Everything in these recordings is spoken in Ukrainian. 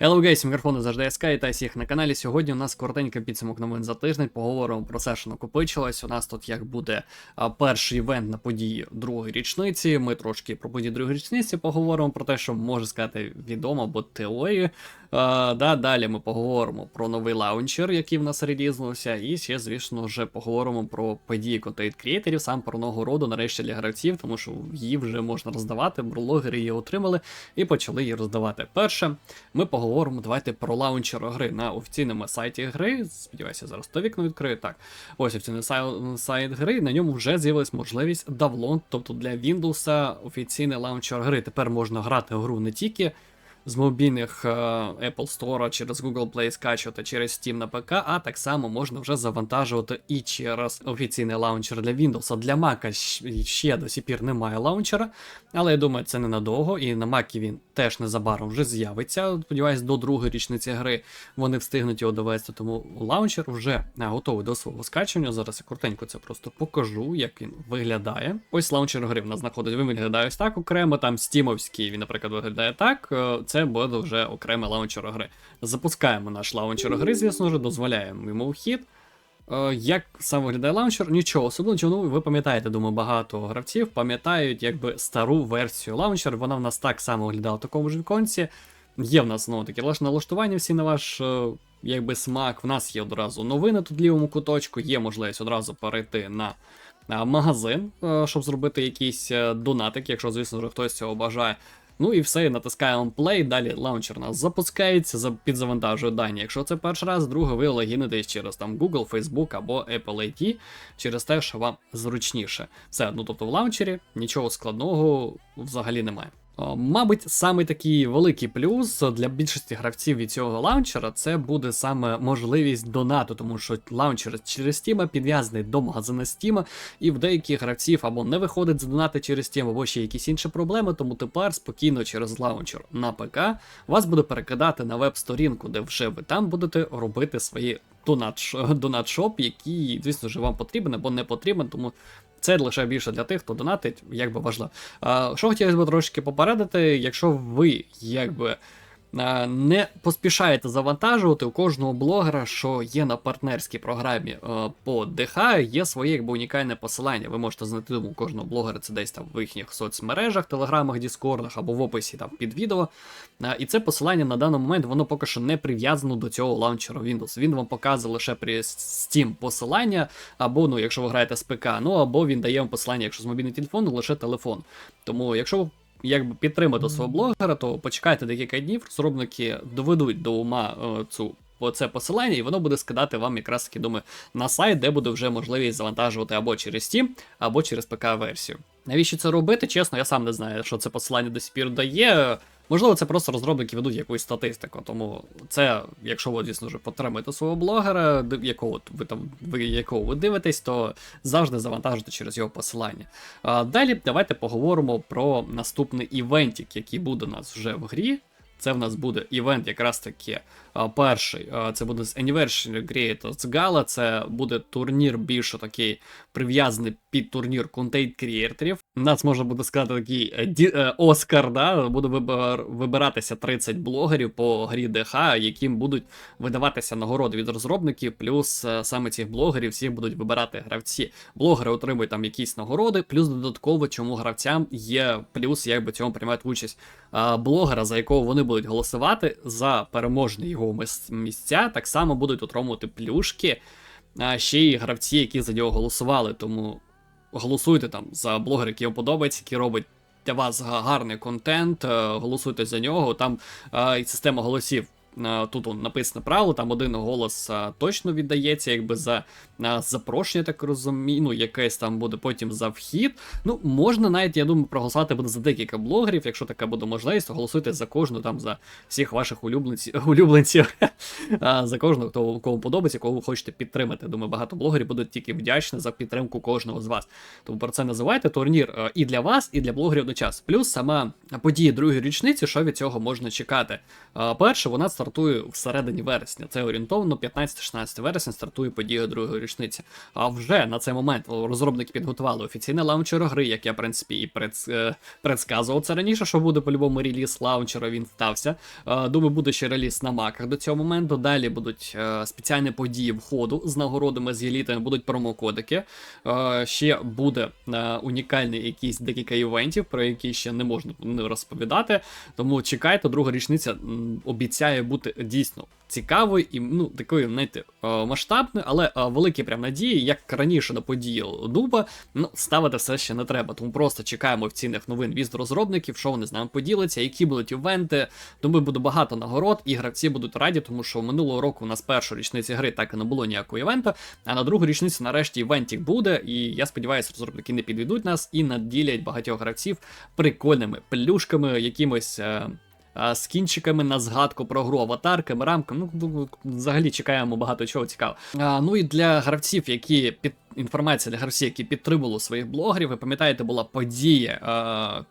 Hello guys, мікрофони завжди СК і та всіх на каналі. Сьогодні у нас коротенький підсумок новин за тиждень. Поговоримо про все, що накопичилось. У нас тут як буде перший івент на події другої річниці. Ми трошки про події другої річниці поговоримо про те, що може сказати відомо або теорії. А, да, далі ми поговоримо про новий лаунчер, який в нас релізнувся, і ще, звісно, вже поговоримо про події контент креаторів, сам про нагороду нарешті для гравців, тому що її вже можна роздавати. Блогери її отримали і почали її роздавати. Перше, ми поговоримо давайте про лаунчер гри на офіційному сайті гри. Сподіваюся, зараз то вікно відкрию. Так, ось офіційний сайт гри. На ньому вже з'явилась можливість давлон, тобто для Windows офіційний лаунчер гри. Тепер можна грати в гру не тільки з мобільних е, Apple Store через Google Play скачувати через Steam на ПК, а так само можна вже завантажувати і через офіційний лаунчер для Windows. Для Mac ще до сих пір немає лаунчера, але я думаю, це ненадовго, і на Mac він теж незабаром вже з'явиться. Сподіваюсь, до другої річниці гри вони встигнуть його довести, тому лаунчер вже е, готовий до свого скачування. Зараз я коротенько це просто покажу, як він виглядає. Ось лаунчер гри в нас знаходить. Він виглядає ось так окремо. Там стімовський, він, наприклад, виглядає так. Е, Це буде вже окремий лаунчер гри. Запускаємо наш лаунчер гри, звісно ж, дозволяємо йому вхід. Е, Як сам виглядає лаунчер? Нічого особливого, ну ви пам'ятаєте, думаю, багато гравців пам'ятають якби стару версію лаунчер. Вона в нас так само виглядала в такому ж віконці. Є в нас ну, такі лаш- налаштування всі на ваш е, якби смак. В нас є одразу новини тут в лівому куточку, є можливість одразу перейти на магазин, е, щоб зробити якийсь донатик, якщо, звісно хтось цього бажає. Ну і все, натискаємо play, далі лаунчер нас запускається, за- підзавантажує дані. Якщо це перший раз, друге, ви логінитесь через там Google, Facebook або Apple IT, через те, що вам зручніше. Все, ну тобто в лаунчері нічого складного взагалі немає. О, Мабуть, саме такий великий плюс для більшості гравців від цього лаунчера це буде саме можливість донату, тому що лаунчер через Steam підв'язаний до магазина Steam, і в деяких гравців або не виходить задонати через Steam, або ще якісь інші проблеми, тому тепер спокійно через лаунчер на ПК вас буде перекидати на веб-сторінку, де вже ви там будете робити свої донат- донат-шоп, який, звісно ж, вам потрібен або не потрібен, тому це лише більше для тих, хто донатить, як би важливо. Що хотілося б трошки попередити, якщо ви якби. А, Не поспішаєте завантажувати у кожного блогера, що є на партнерській програмі е, по ДХ, є своє якби унікальне посилання. Ви можете знайти у кожного блогера це десь там в їхніх соцмережах, телеграмах, діскордах або в описі там під відео. І це посилання на даний момент воно поки що не прив'язано до цього лаунчера Windows. Він вам показує лише при Steam посилання, або ну, якщо ви граєте з ПК, ну або він дає вам посилання, якщо з мобільного телефону, лише телефон. Тому, якщо якби підтримати свого блогера, то почекайте декілька днів, розробники доведуть до ума е, цю. Це посилання, і воно буде скидати вам якраз таки думаю, на сайт, де буде вже можливість завантажувати або через Steam, або через ПК-версію. Навіщо це робити? Чесно, я сам не знаю, що це посилання до сих пір дає. Можливо, це просто розробники ведуть якусь статистику. Тому це, якщо ви, звісно вже підтримуєте свого блогера, якого ви там ви якого ви дивитесь, то завжди завантажуйте через його посилання. А, далі давайте поговоримо про наступний івентик, який буде у нас вже в грі. Це в нас буде івент якраз таки перший. Це буде з Anniversary Creators Gala. Це буде турнір більше такий прив'язаний під турнір контент креаторів. У нас можна буде сказати такий е, е, Оскар, да? буде вибир- вибиратися 30 блогерів по грі ДХ, яким будуть видаватися нагороди від розробників, плюс е, саме цих блогерів всіх будуть вибирати гравці. Блогери отримують там якісь нагороди, плюс додатково, чому гравцям є плюс, якби цьому приймають участь блогера, за якого вони будуть голосувати за переможні його мис- місця, так само будуть отримувати плюшки. А ще й гравці, які за нього голосували. Тому голосуйте там за блогера, який вам подобається, який робить для вас гарний контент. е, Голосуйте за нього. Там а, і система голосів. Е, Тут он написано правило, там один голос е, точно віддається, якби за е, запрошення, так розумію, ну, якесь там буде потім за вхід. Ну, можна навіть, я думаю, проголосувати буде за декілька блогерів, якщо така буде можливість, то голосуйте за кожну там за всіх ваших улюбленців, улюбленців за кожного, хто кому подобається, кого ви хочете підтримати. Думаю, багато блогерів будуть тільки вдячні за підтримку кожного з вас. Тому про це називайте турнір і для вас, і для блогерів одночасно. Плюс сама подія другої річниці, що від цього можна чекати. Перше, вона стартує всередині вересня. Це орієнтовно 15-16 вересня стартує подія другої річниці. А вже на цей момент розробники підготували офіційне лаунчер гри, як я в принципі і предс... е, предсказував це раніше, що буде по-любому реліз лаунчера. Він стався. Е, Думаю, буде ще реліз на маках до цього моменту. Далі будуть е, спеціальні події входу з нагородами з елітами, будуть промокодики. Ще буде унікальний якийсь декілька івентів, про які ще не можна не розповідати. Тому чекайте, друга річниця обіцяє бути дійсно цікавою і ну такою, знаєте, е, масштабною, але е, великі прям надії, як раніше на події Дуба, ну ставити все ще не треба. Тому просто чекаємо офіційних новин від розробників, що вони з нами поділяться, які будуть івенти. Думаю, буде багато нагород, і гравці будуть раді, тому що минулого року у нас першої річниці гри так і не було ніякого івента. А на другу річницю нарешті івентік буде. І я сподіваюся, розробники не підведуть нас і наділять багатьох гравців прикольними плюшками, якимось. е, а, кінчиками на згадку про гру аватарками, рамками. Ну, взагалі чекаємо багато чого цікавого. Ну і для гравців, які під інформація для гравців, які підтримували своїх блогерів. Ви пам'ятаєте, була подія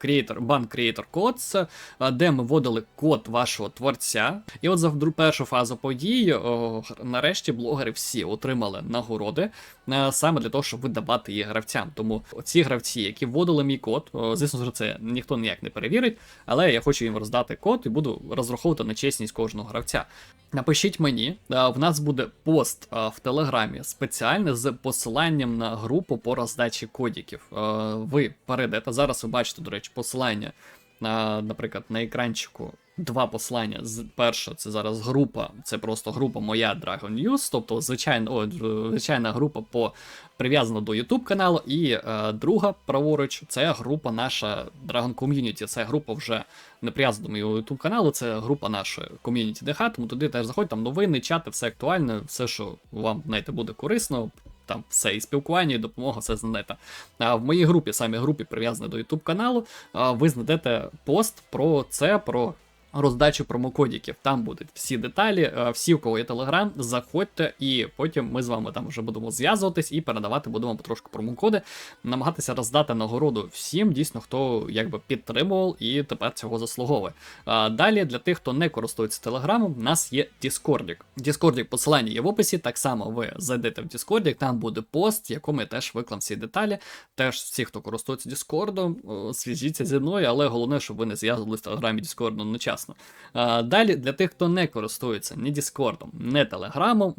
Creator, Bank Creator Codes, а, де ми вводили код вашого творця. І от за першу фазу події, о, нарешті, блогери всі отримали нагороди е, саме для того, щоб видавати їх гравцям. Тому ці гравці, які вводили мій код, звісно ж, це ніхто ніяк не перевірить, але я хочу їм роздати код і буду розраховувати на чесність кожного гравця. Напишіть мені, а, в нас буде пост в Телеграмі спеціальний з посиланням на групу по роздачі кодіків. Ви перейдете. Зараз ви бачите, до речі, посилання, на, наприклад, на екранчику. Два послання. Перше, це зараз група, це просто група моя Dragon News, тобто звичайна, о, звичайна група по прив'язана до YouTube каналу. І е, друга праворуч, це група наша Dragon Community. Це група вже не прив'язана до моєго YouTube каналу, це група нашої ком'юніті ДХ, тому туди теж заходь, там новини, чати, все актуальне, все, що вам знаєте, буде корисно. Там все і спілкування, і допомога, все знайдете. А в моїй групі, самій групі, прив'язані до YouTube каналу, ви знайдете пост про це, про роздачу промокодіків. Там будуть всі деталі, е, всі, у кого є телеграм, заходьте, і потім ми з вами там вже будемо зв'язуватись і передавати будемо потрошку промокоди, намагатися роздати нагороду всім, дійсно, хто якби підтримував і тепер цього заслуговує. А далі для тих, хто не користується телеграмом, в нас є Діскордік. Діскордік посилання є в описі. Так само ви зайдете в Діскордік, там буде пост, в якому я теж виклам всі деталі. Теж всі, хто користується Діскордом, зв'яжіться зі мною, але головне, щоб ви не зв'язувалися в телеграмі Діскорду одночасно. А, Далі, для тих, хто не користується ні Діскордом, ні Телеграмом,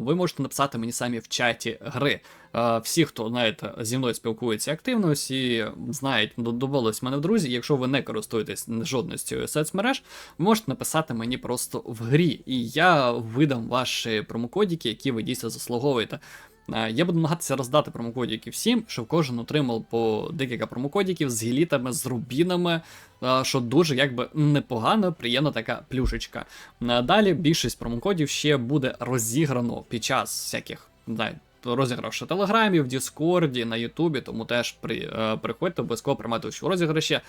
ви можете написати мені самі в чаті гри. Всі, хто знаєте, зі мною спілкується активно, всі знають, додавались мене в друзі. Якщо ви не користуєтесь жодною з цієї соцмереж, ви можете написати мені просто в грі, і я видам ваші промокодики, які ви дійсно заслуговуєте. Е, Я буду намагатися роздати промокодики всім, щоб кожен отримав по декілька промокодиків з гелітами, з рубінами, е, що дуже якби непогано, приємна така плюшечка. Е, Далі більшість промокодів ще буде розіграно під час всяких знаєте, розіграшів в Діскорді, на Ютубі, тому теж при, приходьте обов'язково приймати у розіграші.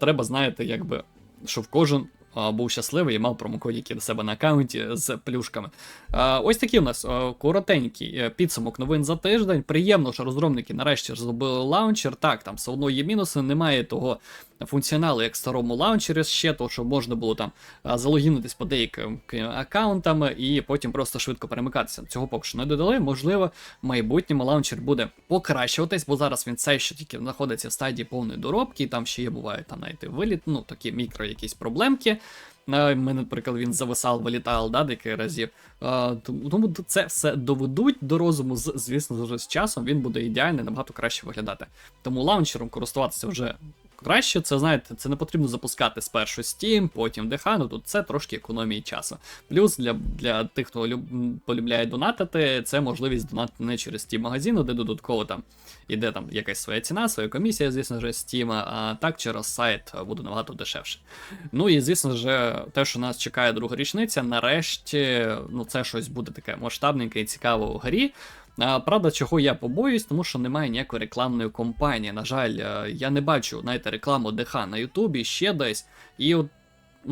Треба, знаєте, якби, щоб кожен був щасливий і мав промокодіки до себе на аккаунті з плюшками. Ось такий у нас коротенький е, підсумок новин за тиждень. Приємно, що розробники нарешті зробили лаунчер. Так, там все одно є мінуси, немає того функціоналу, як в старому лаунчері ще, то що можна було там залогінитись по деяким аккаунтам і потім просто швидко перемикатися. Цього поки що не додали. Можливо, в майбутньому лаунчер буде покращуватись, бо зараз він все ще тільки знаходиться в стадії повної доробки, і там ще є бувають там навіть виліт, ну такі мікро якісь проблемки. Е, Мене, наприклад, він зависав, вилітав, да, декілька разів. Е, тому це все доведуть до розуму, звісно, з часом він буде ідеальний, набагато краще виглядати. Тому лаунчером користуватися вже краще. Це знаєте, це не потрібно запускати спершу Steam, потім DH, ну тут це трошки економії часу. Плюс для, для тих, хто люб, полюбляє донатити, це можливість донатити не через Steam магазину, де додатково там іде там якась своя ціна, своя комісія, звісно ж, Steam, а так через сайт буде набагато дешевше. Ну і звісно ж, те, що нас чекає друга річниця, нарешті, ну це щось буде таке масштабненьке і цікаве у грі. А, Правда, чого я побоюсь, тому що немає ніякої рекламної кампанії. На жаль, е, я не бачу, знаєте, рекламу ДХ на Ютубі ще десь. І от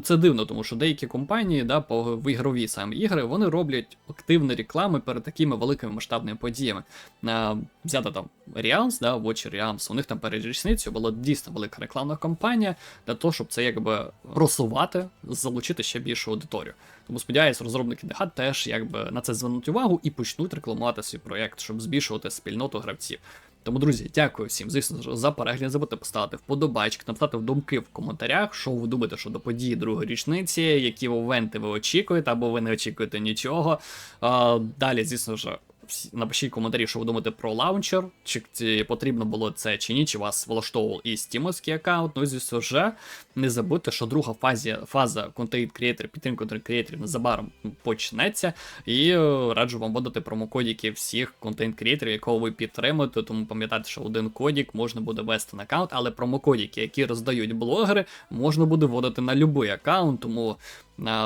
це дивно, тому що деякі компанії, да, по ігрові саме ігри, вони роблять активні реклами перед такими великими масштабними подіями. А, взяти там Realms, да, Watch Realms, у них там перед річницею була дійсно велика рекламна кампанія для того, щоб це якби просувати, залучити ще більшу аудиторію. Тому сподіваюся, розробники ДХ теж якби на це звернуть увагу і почнуть рекламувати свій проєкт, щоб збільшувати спільноту гравців. Тому, друзі, дякую всім, звісно за перегляд. Не забудьте поставити вподобайки, написати в думки в коментарях, що ви думаєте щодо події другої річниці, які івенти ви очікуєте, або ви не очікуєте нічого. Далі, звісно ж, напишіть коментарі, що ви думаєте про лаунчер, чи ці потрібно було це чи ні, чи вас влаштовував і стімовський аккаунт. Ну і звісно ж, не забудьте, що друга фазі, фаза контент креаторів, підтримки контент креаторів незабаром почнеться. І е, раджу вам вводити промокодики всіх контент креаторів, якого ви підтримуєте. Тому пам'ятайте, що один кодік можна буде ввести на аккаунт, але промокодики, які роздають блогери, можна буде вводити на будь-який аккаунт. Тому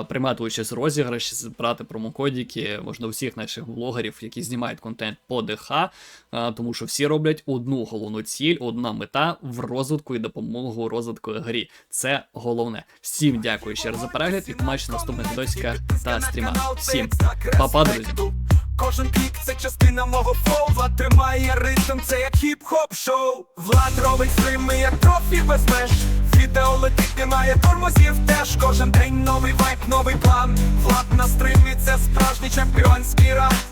приймати участь в розіграші, збирати промокодіки, можна всіх наших блогерів, які знімають контент по ДХ, тому що всі роблять одну головну ціль, одна мета в розвитку і допомогу розвитку грі. Це головне. Всім дякую ще раз за перегляд і побачимо наступних досіках та стрімах. Всім па-па, друзі! Кожен клік це частина мого флоу. Влад тримає ритм, це як хіп-хоп шоу. Влад робить стрими, як трофі без меж. Відео летить, немає тормозів теж Кожен день новий вайп, новий план. Влад на стримі, це справжній чемпіонський раунд